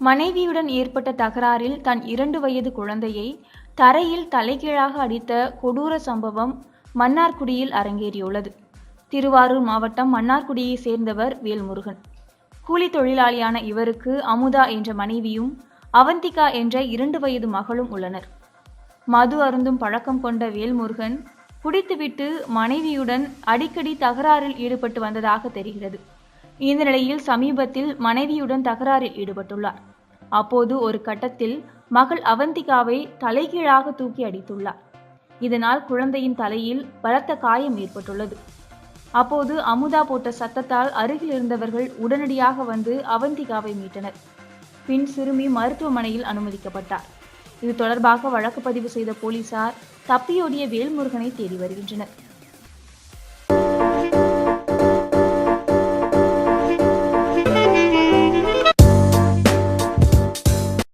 மனைவியுடன் ஏற்பட்ட தகராறில் தன் இரண்டு வயது குழந்தையை தரையில் தலைகீழாக அடித்த கொடூர சம்பவம் மன்னார்குடியில் அரங்கேறியுள்ளது. திருவாரூர் மாவட்டம் மன்னார்குடியை சேர்ந்தவர் வேல்முருகன். கூலி தொழிலாளியான இவருக்கு அமுதா என்ற மனைவியும் அவந்திகா என்ற இரண்டு வயது மகளும் உள்ளனர். மது அருந்தும் பழக்கம் கொண்ட வேல்முருகன் குடித்துவிட்டு மனைவியுடன் அடிக்கடி தகராறில் ஈடுபட்டு வந்ததாக தெரிகிறது. இந்த நிலையில் சமீபத்தில் மனைவியுடன் தகராறில் ஈடுபட்டுள்ளார். அப்போது ஒரு கட்டத்தில் மகள் அவந்திகாவை தலைகீழாக தூக்கி அடித்துள்ளார். இதனால் குழந்தையின் தலையில் பலத்த காயம் ஏற்பட்டுள்ளது. அப்போது அமுதா போட்ட சத்தத்தால் அருகில் இருந்தவர்கள் உடனடியாக வந்து அவந்திகாவை மீட்டனர். பின் சிறுமி மருத்துவமனையில் அனுமதிக்கப்பட்டார். இது தொடர்பாக வழக்கு பதிவு செய்த போலீசார் தப்பியோடிய வேல்முருகனை தேடி வருகின்றனர்.